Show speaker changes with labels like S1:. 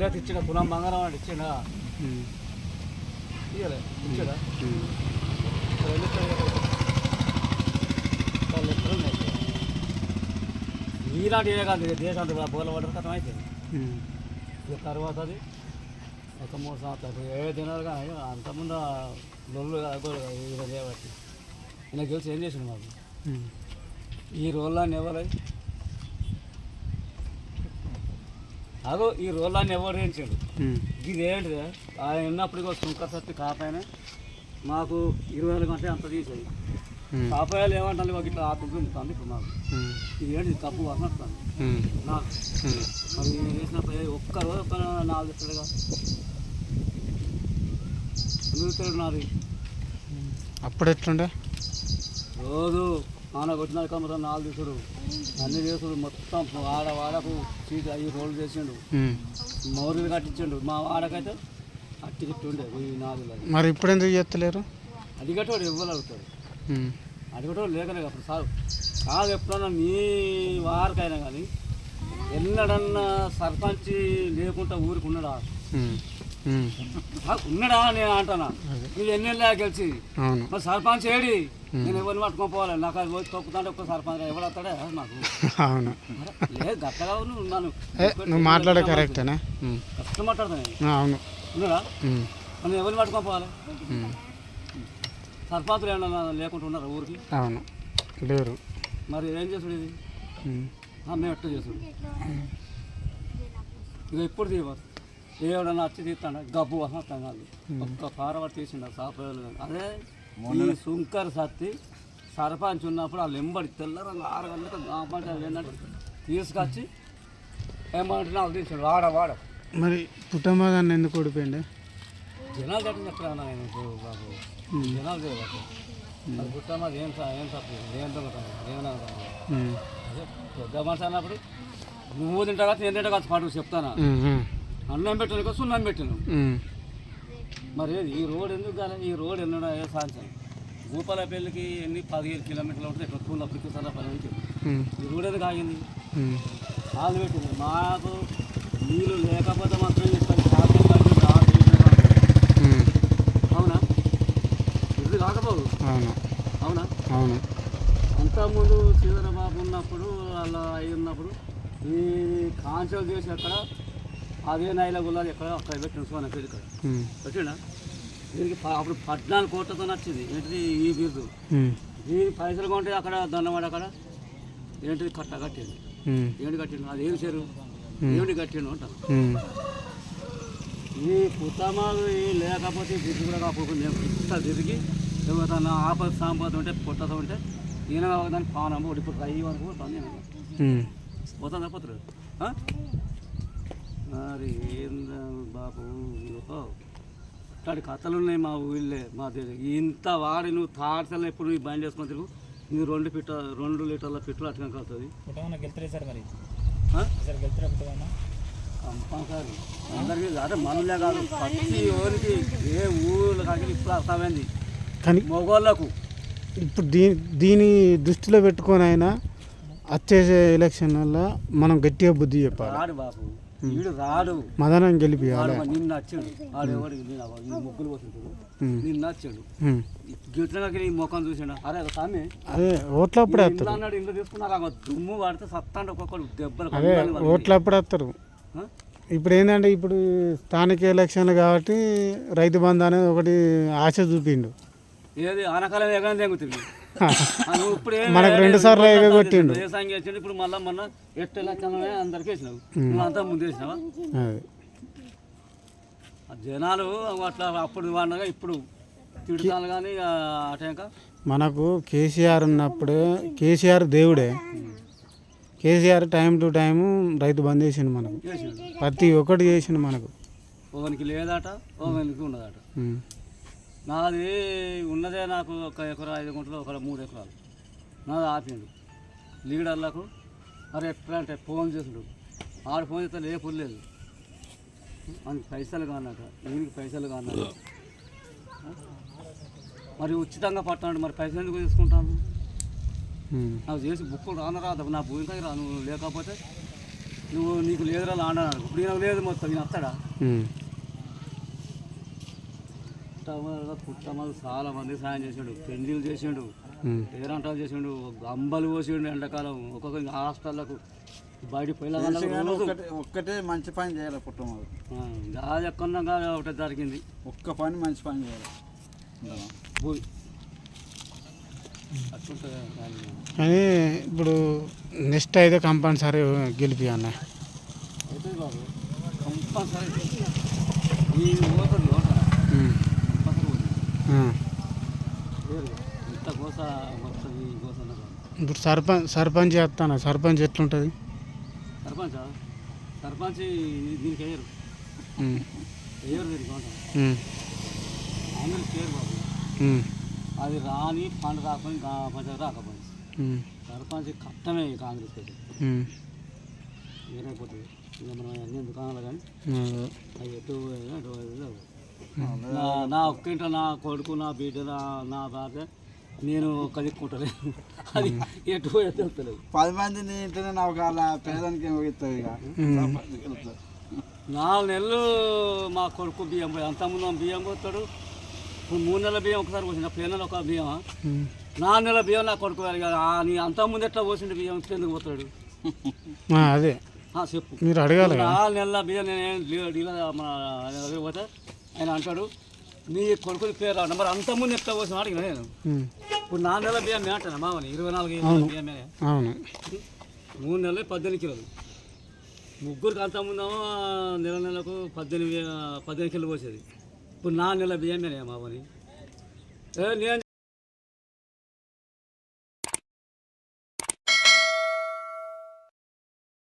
S1: ఇల్లు ఇచ్చిన కులం బంగారం అంటే ఇచ్చిన
S2: ఉమ్.
S1: ఇయ్యలే ఇచ్చాడా కదా? వాళ్ళు ఎక్కడ ఉన్నాయి? ఈనాటి ఏ కాదు దేశాంత బోల పడ్డ కథం. ఇక తర్వాత అది ఒక మూడు సంవత్సరాలు ఏ దినాలు కానీ అంతకుముందు లొల్లు గొల్లు ఇలా చేయబట్టి ఇలా గెలిచి ఏం చేసిండు మాకు. ఈ రోళ్ళని ఎవరై అగో ఈ రోళ్ళని ఎవరు వేయించాడు
S2: ఉమ్.
S1: ఇది ఏంటిది ఆయన ఉన్నప్పటికీ సుంకర సత్తి కాపాయన మాకు ఇరవై వేల గంటలు అంత తీసేది. కాపాయాలు ఏమంటారు మాకు ఇట్లా ఆపుకుంటుంది ఇప్పుడు మాకు. ఇది ఏంటి తప్పు
S2: ఉమ్.
S1: నాకు. మరి నేను చేసినప్పుడు ఒక్క రోజు ఒక్క నాలుగు ఇస్తాడుగా ఎందుకు నాది
S2: అప్పుడు ఎట్లుండే
S1: రోజు నాన్న కొట్టిన కమ్మతం నాలుగు తీసుడు. అన్ని చేసుడు మొత్తం వాడ వాడకు సీట్ అయ్యి రోడ్లు చేసిండు. మౌరులు కట్టించిండు. మా వాడకైతే అట్టి గిట్టి ఉండే ఈ నాలుగు
S2: మరి ఇప్పుడు ఎందుకు చేస్తలేరు?
S1: అడిగేటోడు
S2: ఉమ్.
S1: అడిగేటోడు లేకనే అప్పుడు సార్. కాదు ఎప్పుడన్నా మీ వారికైనా కానీ ఎన్నడన్నా సర్పంచ్ లేకుండా ఊరికి ఉన్నాడా? ఉన్నాడా నేను అంటానా?
S2: అదే.
S1: మీరు ఎన్నెళ్ళా గెలిచి? మరి సర్పంచ్ ఏడి? నేను ఎవరిని పట్టుకొని పోవాలి? నాకు అది తొక్కుతుంటే ఒక్క సర్పంచ్ ఎవడు వస్తాడే? మాకు
S2: అవును.
S1: గట్టగా ఉన్నాను
S2: నువ్వు మాట్లాడే కరెక్టేనా.
S1: కష్టం మాట్లాడతాను.
S2: అవును.
S1: ఉన్నాడా. మనం ఎవరిని పట్టుకొని పోవాలి?
S2: ఉమ్.
S1: సర్పంచులు ఏమన్నా లేకుండా ఉన్నారా ఊరికి?
S2: అవును. లేరు.
S1: మరి ఏం చేసుడు ఇది? మేము ఎట్లా చేసుడు ఇక ఇప్పుడు తీయబోదు ఏడన్నా వచ్చి తీస్తాడు? గబ్బు వస్తాం కాదు ఒక్క పారవాడు తీసిండ సాపేలు అదే ఈ సుంకర్ సత్తి సర్పంచ్ ఉన్నప్పుడు వాళ్ళు ఎంబడి తెల్లరంగా ఆరు గంటలకు ఏంటంటే తీసుకొచ్చి ఏమంటే నాకు తీసాడు. వాడ వాడ.
S2: మరి పుట్టమ్మగాన్ని ఎందుకు ఓడిపోయిండే
S1: జనాలు చెప్పిన చెప్తాను బాబు. జనాలు చేయబట్టు అది పుట్టమ్మా ఏం ఏం తప్పు ఏం దొంగతనం?
S2: ఉమ్.
S1: అదే పెద్ద మనిషి అన్నప్పుడు నువ్వు తింటా కదా నేను తింటా కదా పాటు చెప్తానా. అన్నం పెట్టాను కదా సున్నం పెట్టాను. మరి? ఈ రోడ్ ఎందుకు కాలే? ఈ రోడ్ ఎన్నడో ఏ సాధించాను భూపాలపల్లికి ఎన్ని? పదిహేను కిలోమీటర్లు ఉంటుంది ఇక్కడ పూల అప్పటికి సరే పది నుంచి. ఈ రోడ్ ఎందుకు ఆగింది. ఆలు పెట్టింది. మాకు నీళ్ళు లేకపోతే మాత్రం.
S2: ఉమ్.
S1: అవునా? ఇది కాకపోదు
S2: అవును.
S1: అవునా?
S2: అవును.
S1: అంతకుముందు శ్రీధరబాబు ఉన్నప్పుడు అలా అయి ఉన్నప్పుడు ఈ కాంచెలు చేసి అక్కడ అదే నైల గుల్లాలు ఎక్కడ అక్కడ పెట్టిన సోన పేరు ఇక్కడ. పెట్టినా దీనికి అప్పుడు పద్నాలుగు కోట్లతో నచ్చింది. ఏంటిది ఈ బిరుదు. దీని పైసలు కొంటే అక్కడ దండవాడ అక్కడ ఏంటిది కట్ట కట్టింది.
S2: ఉమ్.
S1: ఏంటి కట్టిండు? అది ఏం చెరువు ఏమిటి కట్టిండు అంట
S2: ఉమ్.
S1: ఈ పుత్తమాలు లేకపోతే బిరుదు కూడా కాకపోతే నేను తిరిగి ఏమవుతాను ఆపద సాంపద ఉంటే పుట్టతో ఉంటే ఈయన దానికి పానం ఓడిపోతుంది అయ్యి వరకు పోతుంది పోతుంది మరి ఏందా బాబు ఇట్లాంటి కథలు ఉన్నాయి మా ఊళ్ళే మా దగ్గర. ఇంత వాడి నువ్వు తాటలు ఎప్పుడు నువ్వు బండి చేసుకొని తిరుగు. నువ్వు రెండు పిట్ట రెండు లీటర్ల పెట్రోల్ అట్లా
S3: పుట్టమన్న
S1: కంపల్సరీ. అందరికీ అదే మనలే కాదు ప్రతి ఊరికి ఏ ఊళ్ళో కాడికి ఇప్పుడు అర్థమైంది.
S2: కానీ
S1: మగోళ్ళకు.
S2: ఇప్పుడు దీని దీని దృష్టిలో పెట్టుకొని అయినా వచ్చే ఎలక్షన్ వల్ల మనం గట్టిగా బుద్ధి చెప్పాలి.
S1: బాబు. వీడు రాడు.
S2: మదనం గెలిపియాలి.
S1: నిన్న వచ్చాడు వాడు ఎవరికి నేను ముగ్గులు పోతుంటాడు. నిన్న వచ్చాడు. గిట్లకి ఈ ముఖం చూసాడు? అరే స్వామి
S2: అదే ఓట్లప్పుడే
S1: అన్నాడు ఇంట్లో తీసుకున్నారు? దుమ్ము పడితే సత్తాండి ఒక్కొక్కరు దెబ్బలు
S2: అదే. ఓట్లప్పుడే వస్తారు? ఇప్పుడు ఏంటంటే ఇప్పుడు స్థానిక ఎలక్షన్లు కాబట్టి రైతు బంధు అనేది ఒకటి ఆశ చూపిండు.
S1: ఏది? ఆనకాలం ఎగని తెంగుతుంది.
S2: మనకు. రెండు సార్లు ఎగగొట్టిండు.
S1: ఇప్పుడు మళ్ళీ మొన్న ఎట్టు లక్షణమే అందరికి వేసినావు. నువ్వు అంతా ముందు వేసినావా? జనాలు అట్లా అప్పుడు వాడినగా ఇప్పుడు తిడుతాను కానీ అటేక?
S2: మనకు కేసీఆర్ ఉన్నప్పుడే కేసీఆర్ దేవుడే. కేసీఆర్ టైం టు టైం రైతు బంద్ చేసిండు మనకు. ప్రతి ఒక్కటి చేసిండు మనకు.
S1: ఒకనికి లేదట ఒకనికి ఉన్నదట. నాది ఉన్నదే నాకు ఒక ఎకరా ఐదు గుంటలు ఒక మూడు ఎకరాలు. నాది ఆపిండు. లీడర్లకు అరే ఎట్లా అంటే ఫోన్ చేసిండు. ఆడు ఫోన్ చేస్తే లేపు లేదు. మనకి పైసలు కానట ఈయనకి పైసలు కానట మరి ఉచితంగా పట్టాడు. మరి పైసలు ఎందుకు తీసుకుంటాను. నాకు చేసి బుక్కులు రాను రాదు. నా భూమి దగ్గర రాను. లేకపోతే నువ్వు నీకు లేదురా ఆడన్నాడు ఇప్పుడు ఈయన లేదు మొత్తం. ఈయన వస్తాడా పుట్టమలు చాలా మంది సాయం చేసిండు పెళ్ళిళ్ళు చేసిండు. పేరంటాలు చేసిండు గంబలు పోసిండు ఎండాకాలం ఒక్కొక్క హాస్టళ్ళకు బయట
S4: ఒక్కటే మంచి పని చేయాలి కుటుంబం
S1: గాలి ఎక్కడున్నా ఒకటే జరిగింది.
S4: ఒక్క పని మంచి పని చేయాలి.
S1: కానీ
S2: ఇప్పుడు నెక్స్ట్ అయితే కంపల్సరీ గెలిపి అన్న
S1: అయితే బాబు. కంపల్సరీ. ఈ పోతుంది ఓట
S2: ఉమ్.
S1: కంపల్సరీ పోతుంది
S2: ఆ.
S1: వేరు ఇంత కోస మొత్తం ఈ కోస
S2: ఇప్పుడు సర్పంచ్ సర్పంచ్ చేస్తాను? సర్పంచ్ ఎట్లుంటుంది?
S1: సర్పంచ్? సర్పంచ్ దీనికి వేయరు
S2: ఉమ్.
S1: వేయరు దీనికి బాబు. అది రాని పండు రాకపోయి పంచాయతీ. సర్పంచ్ కట్టమే ఈ కాంగ్రెస్
S2: ఉమ్.
S1: వేరైపోతుంది ఇక మనం అన్ని దుకాణాలు కానీ. అవి ఎటు అటు నా నా ఒక్కింట నా కొడుకు నా బిడ్డ నా నా భార్య నేను ఒక్క దిక్కుంటలే అది ఎటు పోయో తెలుస్తలేదు.
S4: పది మంది నీ ఇంటనే నాకు వాళ్ళ పేదానికి ఇస్తావు ఇక.
S1: నాలుగు నెలలు మా కొడుకు బియ్యం పోయి అంతకుముందు బియ్యం పోతాడు ఇప్పుడు మూడు నెలల బియ్యం ఒకసారి పోసిన పేరు నెల ఒక బియ్యం. నాలుగు నెలల బియ్యం నా కొడుకు వారి కదా. నీ అంతకుముందు ఎట్లా పోసిండు బియ్యం? ఎందుకు పోతాడు?
S2: ఆ, అదే.
S1: ఆ, చెప్పు.
S2: మీరు అడగాలి
S1: నాలుగు నెలల బియ్యం నేను పోతే ఆయన అంటాడు నీ కొడుకుని పేరు రాడు మరి అంతకుముందు ఎట్లా పోసిన అడిగిన నేను. ఇప్పుడు నాలుగు నెలల బియ్యం మేంటాను మామని ఇరవై నాలుగు బియ్యమే? మూడు నెలలు పద్దెనిమిది కిలోలు. ముగ్గురికి అంతకుముందేమో నెల నెలకు పద్దెనిమిది పద్దెనిమిది కిలో పోసేది. ఇప్పుడు నాలుగు నెలల బియ్యమే మామని ఏ నేను